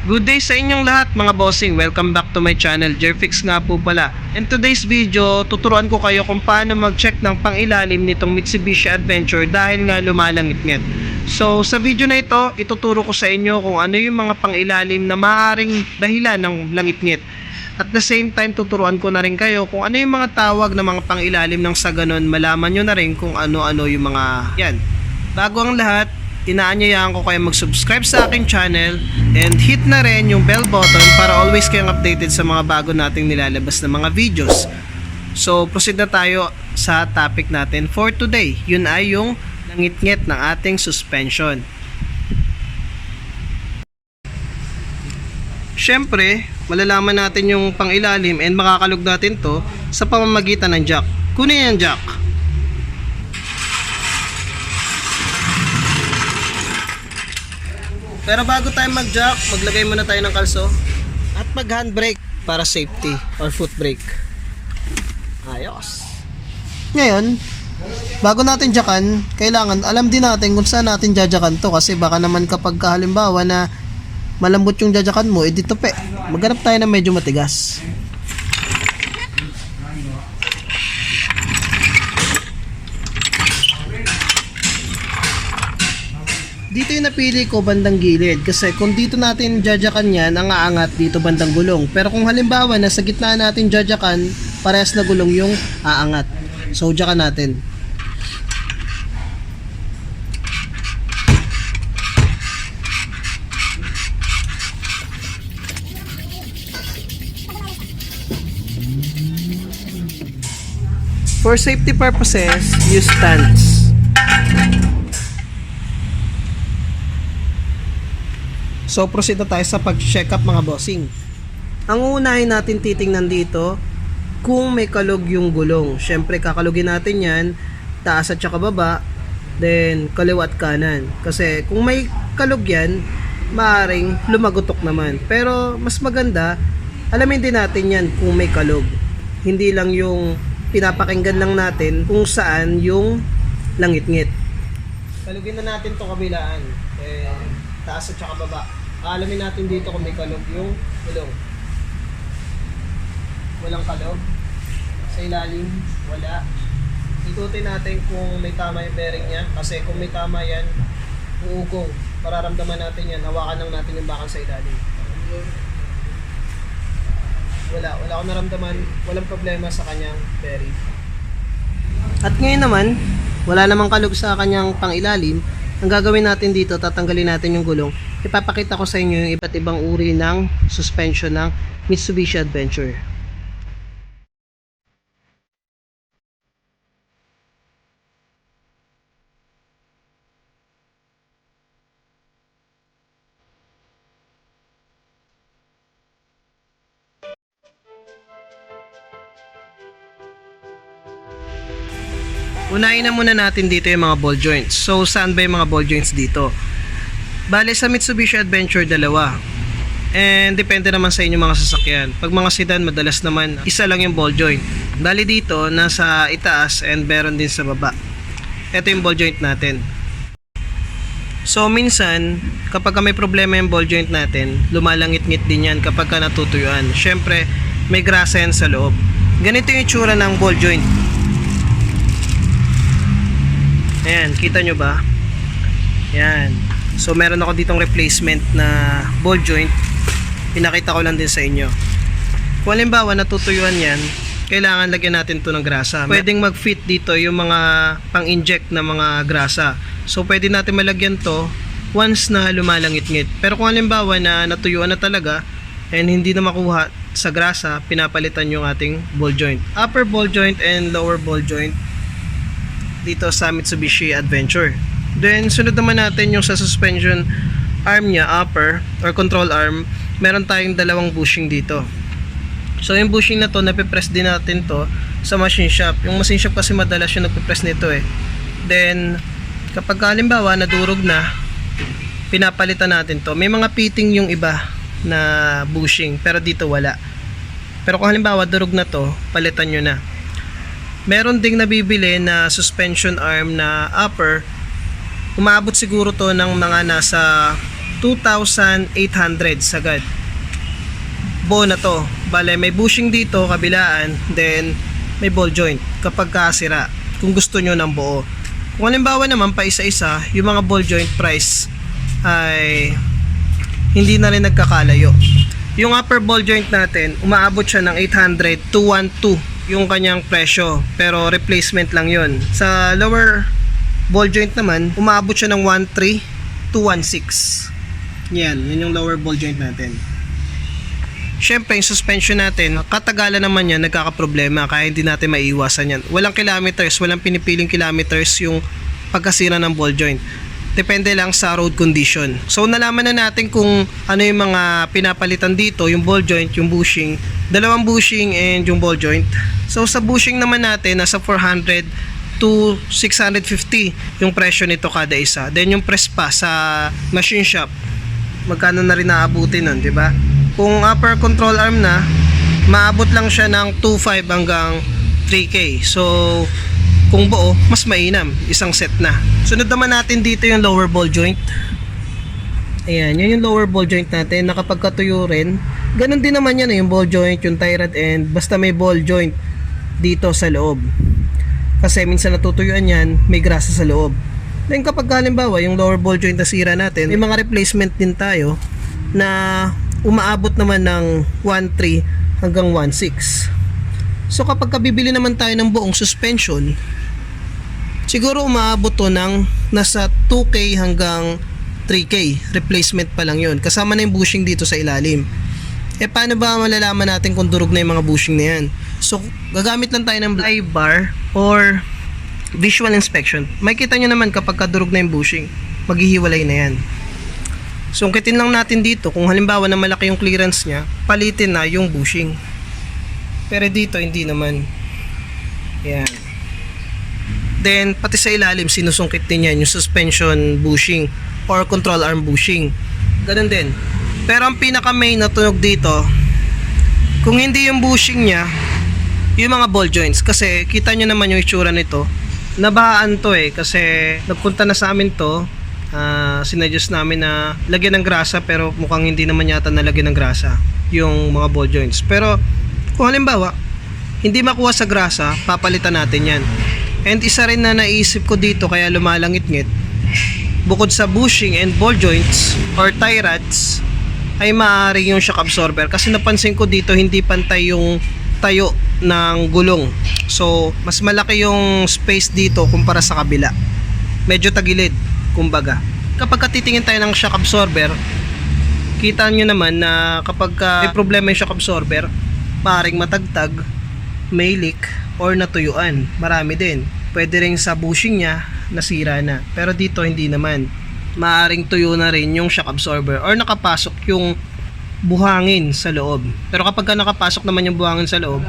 Good day sa inyong lahat mga bossing. Welcome back to my channel. Jerfix nga po pala. In today's video, tuturuan ko kayo kung paano mag-check ng pangilalim nitong Mitsubishi Adventure dahil nga lumalangit-ngit. So, sa video na ito, ituturo ko sa inyo kung ano yung mga pangilalim na maaaring dahilan ng langit-ngit. At the same time, tuturuan ko na rin kayo kung ano yung mga tawag ng mga pangilalim ng sa ganun, malaman nyo na rin kung ano-ano yung mga yan. Bago ang lahat, inaanyayahan ko kayo mag-subscribe sa aking channel and hit na rin yung bell button para always kayong updated sa mga bago nating nilalabas na mga videos. So, proceed na tayo sa topic natin for today. Yun ay yung langit-ngit ng ating suspension. Siyempre, malalaman natin yung pangilalim and makakalog natin to sa pamamagitan ng jack. Kunin yung jack. Pero bago tayo mag-jack, maglagay muna tayo ng kalso at mag-handbrake para safety or foot brake. Ayos. Ngayon, bago natin jackan, kailangan alam din natin kung saan natin jajakan to kasi baka naman kapag halimbawa na malambot yung jajakan mo, edi tupi. Maghanap tayo ng medyo matigas. Dito yung napili ko bandang gilid kasi kung dito natin jajakan yan, ang aangat dito bandang gulong. Pero kung halimbawa na sa gitna natin jajakan, parehas na gulong yung aangat. So, jakan natin. For safety purposes, use stance. So proceed na tayo sa pag-check up mga bossing. Ang uunahin natin titingnan dito kung may kalog yung gulong. Siyempre kakalugin natin yan taas at saka baba then kaliwa at kanan. Kasi kung may kalog yan maaring lumagutok naman. Pero mas maganda alamin din natin yan kung may kalog. Hindi lang yung pinapakinggan lang natin kung saan yung langit-ngit. Kalugin na natin to kabilaan. Eh, taas at saka baba. Alamin natin dito kung may kalog yung gulong. Walang kalog. Sa ilalim, wala. Ikutin natin kung may tama yung bearing niya. Kasi kung may tama yan, uugong. Pararamdaman natin yan. Hawakan lang natin yung bakal sa ilalim. Wala. Wala akong naramdaman. Walang problema sa kanyang bearing. At ngayon naman, wala namang kalog sa kanyang pangilalim. Ang gagawin natin dito, tatanggalin natin yung gulong. Ipapakita ko sa inyo yung iba't ibang uri ng suspension ng Mitsubishi Adventure. Unahin na muna natin dito yung mga ball joints. So, saan ba yung mga ball joints dito? Bale, sa Mitsubishi Adventure, dalawa. And depende naman sa inyong mga sasakyan. Pag mga sedan, madalas naman, isa lang yung ball joint. Bali dito, nasa itaas and meron din sa baba. Ito yung ball joint natin. So, minsan, kapag ka may problema yung ball joint natin, lumalangit-ngit din yan kapag ka natutuyuan. Siyempre, may grasa yan sa loob. Ganito yung itsura ng ball joint. Ayan, kita nyo ba? Ayan. So, meron ako ditong replacement na ball joint. Pinakita ko lang din sa inyo. Kung halimbawa natutuyuan yan, kailangan lagyan natin to ng grasa. Pwedeng mag-fit dito yung mga pang-inject na mga grasa. So, pwede natin malagyan to once na lumalangit-ngit. Pero kung halimbawa na natuyuan na talaga and hindi na makuha sa grasa, pinapalitan yung ating ball joint. Upper ball joint and lower ball joint dito sa Mitsubishi Adventure. Then, sunod naman natin yung sa suspension arm niya, upper or control arm, meron tayong dalawang bushing dito. So, yung bushing na to, napipress din natin to sa machine shop. Yung machine shop kasi madalas yung nagpipress nito eh. Then, kapag halimbawa nadurog na, pinapalitan natin to. May mga fitting yung iba na bushing, pero dito wala. Pero kung halimbawa durog na to, palitan nyo na. Meron ding nabibili na suspension arm na upper. Umaabot siguro to ng mga nasa 2,800 sagad. Buo na to. Bale, may bushing dito, kabilaan, then may ball joint kapag kasira. Kung gusto nyo ng buo. Kung halimbawa naman pa isa-isa, yung mga ball joint price ay hindi na rin nagkakalayo. Yung upper ball joint natin, umaabot siya ng 800 to 1.2 yung kanyang presyo. Pero replacement lang yon Sa lower ball joint naman, umaabot siya ng 1.3 to 1.6. Yan, yun yung lower ball joint natin. Siyempre, yung suspension natin, katagalan naman yan, nagkakaproblema, kaya hindi natin maiiwasan yan. Walang kilometers, walang pinipiling kilometers yung pagkasira ng ball joint. Depende lang sa road condition. So, nalaman na natin kung ano yung mga pinapalitan dito, yung ball joint, yung bushing, dalawang bushing and yung ball joint. So, sa bushing naman natin, nasa 400 to 650 yung presyo nito kada isa. Then, yung press pa sa machine shop, magkano na rin naabutin nun, di ba? Kung upper control arm na, maabot lang siya ng 2.5 hanggang 3K. So, kung buo, mas mainam. Isang set na. Sunod naman natin dito yung lower ball joint. Ayan, yun yung lower ball joint natin. Nakapagkatuyo rin. Ganon din naman yan, eh, yung ball joint, yung tie rod end. Basta may ball joint dito sa loob. Kasi minsan natutuyuan yan, may grasa sa loob. Then kapag halimbawa, yung lower ball joint na sira natin, may mga replacement din tayo na umaabot naman ng 1.3 hanggang 1.6. So kapag kabibili naman tayo ng buong suspension, siguro umaabot to ng nasa 2K hanggang 3K. Replacement pa lang yun. Kasama na yung bushing dito sa ilalim. Eh paano ba malalaman natin kung durog na yung mga bushing na yan? So gagamit lang tayo ng eye bar or visual inspection. Makikita nyo naman kapag kadurog na yung bushing, maghihiwalay na yan. So, ungkitin lang natin dito, kung halimbawa na malaki yung clearance niya, palitin na yung bushing. Pero dito, hindi naman. Yan. Then, pati sa ilalim, sinusungkit din yan, yung suspension bushing or control arm bushing. Ganun din. Pero ang pinaka main na tunog dito, kung hindi yung bushing niya, yung mga ball joints. Kasi kita nyo naman yung itsura nito. Nabahaan to eh, kasi nagpunta na sa amin to, uh, sinuggest namin na lagyan ng grasa pero mukhang hindi naman yata nalagyan ng grasa yung mga ball joints. Pero kung halimbawa, hindi makuha sa grasa, papalitan natin yan. And isa rin na naisip ko dito kaya lumalangit-ngit, bukod sa bushing and ball joints or tie rods, ay maaari yung shock absorber. Kasi napansin ko dito hindi pantay yung tayo ng gulong. So, mas malaki yung space dito kumpara sa kabila. Medyo tagilid kumbaga. Kapag titingin tayo ng shock absorber, kita nyo naman na kapag uh, may problema yung shock absorber, paring matagtag, may leak, or natuyuan. Marami din. Pwede rin sa bushing niya, nasira na. Pero dito hindi naman. Maaring tuyo na rin yung shock absorber or nakapasok yung buhangin sa loob. Pero kapag ka nakapasok naman yung buhangin sa loob,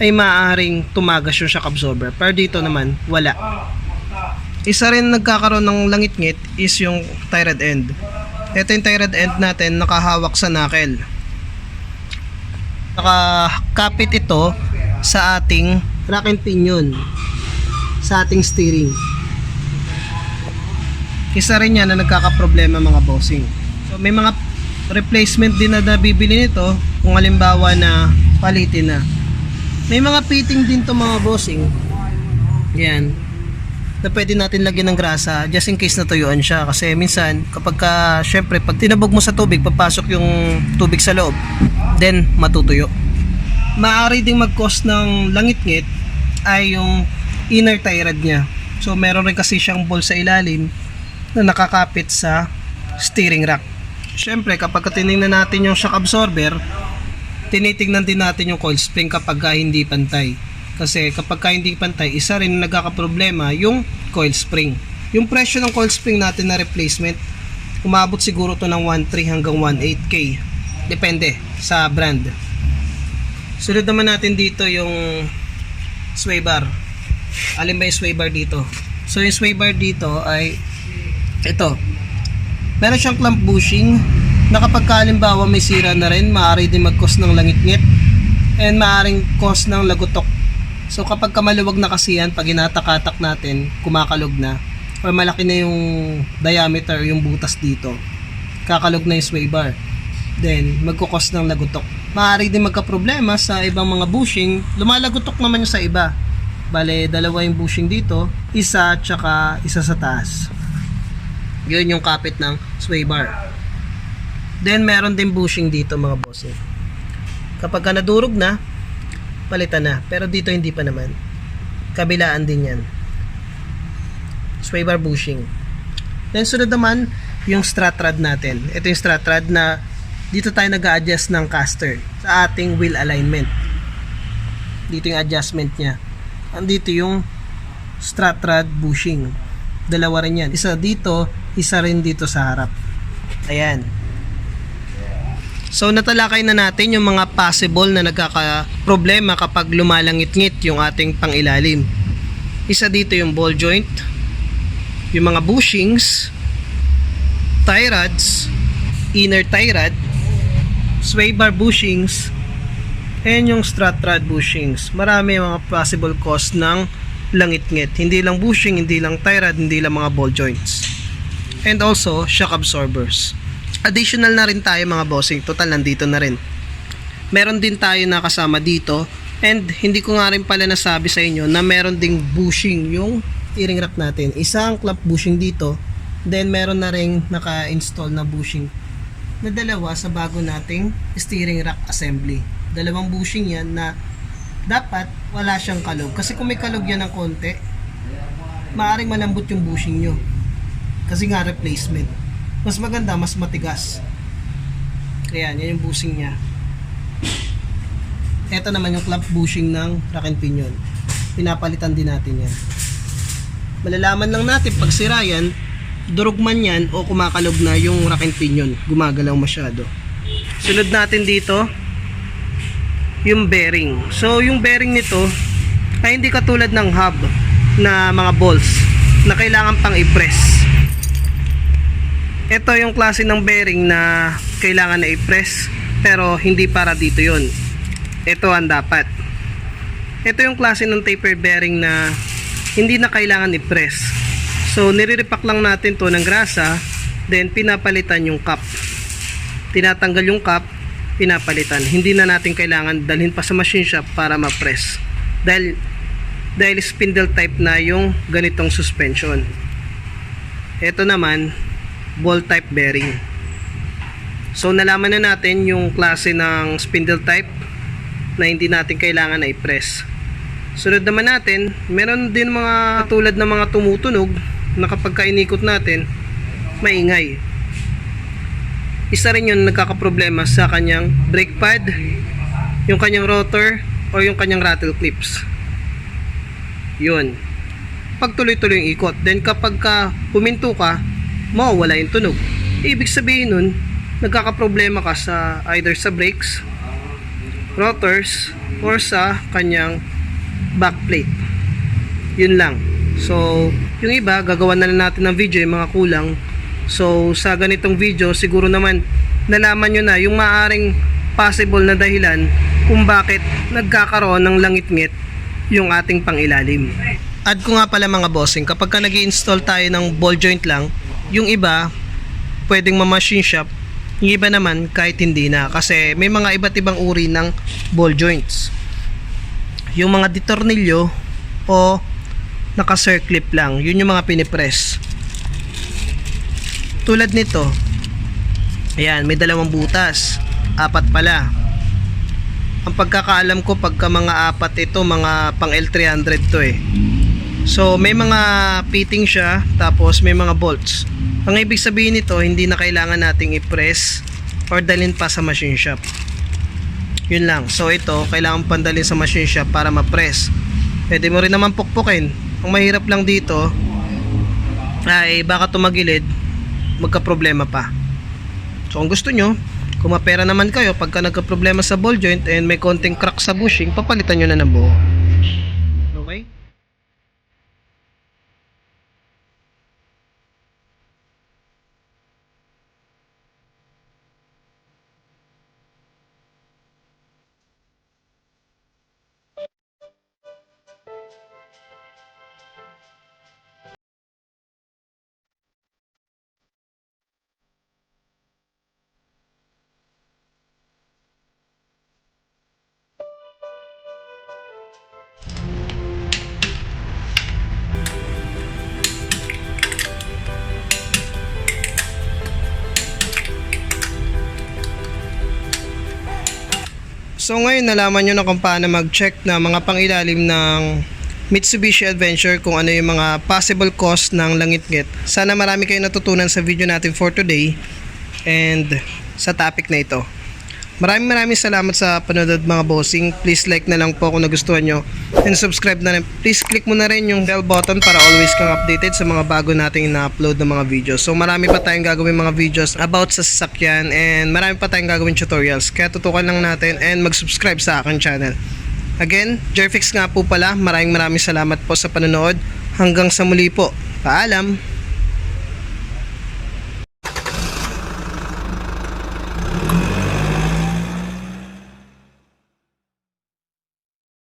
ay maaaring tumagas yung shock absorber. Pero dito naman, wala. Isa rin nagkakaroon ng langit-ngit is yung tie end. Ito yung tie end natin nakahawak sa knuckle. Nakakapit ito sa ating rack and pinion sa ating steering. Isa rin yan na nagkakaproblema mga bossing. So may mga replacement din na nabibili nito kung halimbawa na palitin na. May mga fitting din to mga bossing. Yan na pwede natin lagyan ng grasa just in case natuyuan siya kasi minsan kapag ka syempre pag tinabog mo sa tubig papasok yung tubig sa loob then matutuyo maaari ding mag cause ng langit-ngit ay yung inner tie rod niya so meron rin kasi siyang ball sa ilalim na nakakapit sa steering rack syempre kapag tinignan natin yung shock absorber tinitingnan din natin yung coil spring kapag ka hindi pantay kasi kapag ka hindi pantay, isa rin na nagkakaproblema yung coil spring. Yung presyo ng coil spring natin na replacement, umabot siguro to ng 1.3 hanggang 1.8k. Depende sa brand. Sunod naman natin dito yung sway bar. Alin ba yung sway bar dito? So yung sway bar dito ay ito. Meron siyang clamp bushing na kapag kalimbawa may sira na rin, maaari din mag-cause ng langit-ngit and maaaring cause ng lagutok So kapag kamaluwag na kasi yan, pag inatakatak natin, kumakalog na, or malaki na yung diameter, yung butas dito, kakalog na yung sway bar. Then, magkukos ng lagutok. Maaari din magka-problema sa ibang mga bushing. Lumalagutok naman yung sa iba. Bale, dalawa yung bushing dito. Isa, tsaka isa sa taas. Yun yung kapit ng sway bar. Then, meron din bushing dito mga bossing. Kapag ka nadurog na, palitan na. Pero dito hindi pa naman. Kabilaan din yan. Sway bar bushing. Then sunod naman, yung strut rod natin. Ito yung strut rod na dito tayo nag adjust ng caster sa ating wheel alignment. Dito yung adjustment niya. Andito yung strut rod bushing. Dalawa rin yan. Isa dito, isa rin dito sa harap. Ayan. So natalakay na natin yung mga possible na nagkaka-problema kapag lumalangit-ngit yung ating pangilalim. Isa dito yung ball joint, yung mga bushings, tie rods, inner tie rod, sway bar bushings, and yung strut rod bushings. Marami mga possible cause ng langit-ngit. Hindi lang bushing, hindi lang tie rod, hindi lang mga ball joints. And also, shock absorbers. Additional na rin tayo mga bossing. Total, nandito na rin. Meron din tayo na kasama dito. And hindi ko nga rin pala nasabi sa inyo na meron ding bushing yung earring rack natin. Isang clamp bushing dito. Then meron na rin naka-install na bushing na dalawa sa bago nating steering rack assembly. Dalawang bushing yan na dapat wala siyang kalog. Kasi kung may kalog yan ng konti, maaring malambot yung bushing nyo. Kasi nga replacement. Mas maganda, mas matigas. Kaya yan yung bushing niya. Ito naman yung clamp bushing ng rack and pinion. Pinapalitan din natin yan. Malalaman lang natin pag sira yan, durog man yan o kumakalog na yung rack and pinion. Gumagalaw masyado. Sunod natin dito, yung bearing. So, yung bearing nito ay hindi katulad ng hub na mga balls na kailangan pang i-press. Ito yung klase ng bearing na kailangan na i-press pero hindi para dito yon. Ito ang dapat. Ito yung klase ng taper bearing na hindi na kailangan i-press. So, niriripak lang natin to ng grasa then pinapalitan yung cup. Tinatanggal yung cup, pinapalitan. Hindi na natin kailangan dalhin pa sa machine shop para ma-press. Dahil dahil spindle type na yung ganitong suspension. Ito naman, ball type bearing. So nalaman na natin yung klase ng spindle type na hindi natin kailangan na i-press. Sunod naman natin, meron din mga tulad ng mga tumutunog na kapag kainikot natin, maingay. Isa rin yun nagkakaproblema sa kanyang brake pad, yung kanyang rotor, o yung kanyang rattle clips. Yun. Pagtuloy-tuloy yung ikot. Then kapag ka huminto ka, mawawala yung tunog. Ibig sabihin nun, nagkakaproblema ka sa either sa brakes, rotors, or sa kanyang backplate. Yun lang. So, yung iba, gagawa na lang natin ng video yung mga kulang. So, sa ganitong video, siguro naman, nalaman nyo na yung maaring possible na dahilan kung bakit nagkakaroon ng langit-ngit yung ating pangilalim. Add ko nga pala mga bossing, kapag ka nag install tayo ng ball joint lang, yung iba, pwedeng ma-machine shop, yung iba naman kahit hindi na kasi may mga iba't ibang uri ng ball joints. Yung mga ditornilyo o naka-circlip lang, yun yung mga pinipress. Tulad nito, ayan, may dalawang butas, apat pala. Ang pagkakaalam ko pagka mga apat ito, mga pang L300 to eh. So may mga fitting siya tapos may mga bolts. Ang ibig sabihin nito, hindi na kailangan nating i-press or dalhin pa sa machine shop. Yun lang. So ito, kailangan pandalhin sa machine shop para ma-press. Pwede mo rin naman pukpukin. Ang mahirap lang dito ay baka tumagilid, magka-problema pa. So kung gusto nyo, kung mapera naman kayo pagka nagka-problema sa ball joint and may konting crack sa bushing, papalitan nyo na ng buo. So ngayon nalaman nyo na kung paano mag-check na mga pangilalim ng Mitsubishi Adventure kung ano yung mga possible cost ng langit-ngit. Sana marami kayong natutunan sa video natin for today and sa topic na ito. Maraming maraming salamat sa panonood mga bossing. Please like na lang po kung nagustuhan nyo. And subscribe na rin. Please click mo na rin yung bell button para always kang updated sa mga bago nating na-upload ng mga videos. So marami pa tayong gagawin mga videos about sa sasakyan and marami pa tayong gagawin tutorials. Kaya tutukan lang natin and mag-subscribe sa akin channel. Again, Jerfix nga po pala. Maraming maraming salamat po sa panonood. Hanggang sa muli po. Paalam!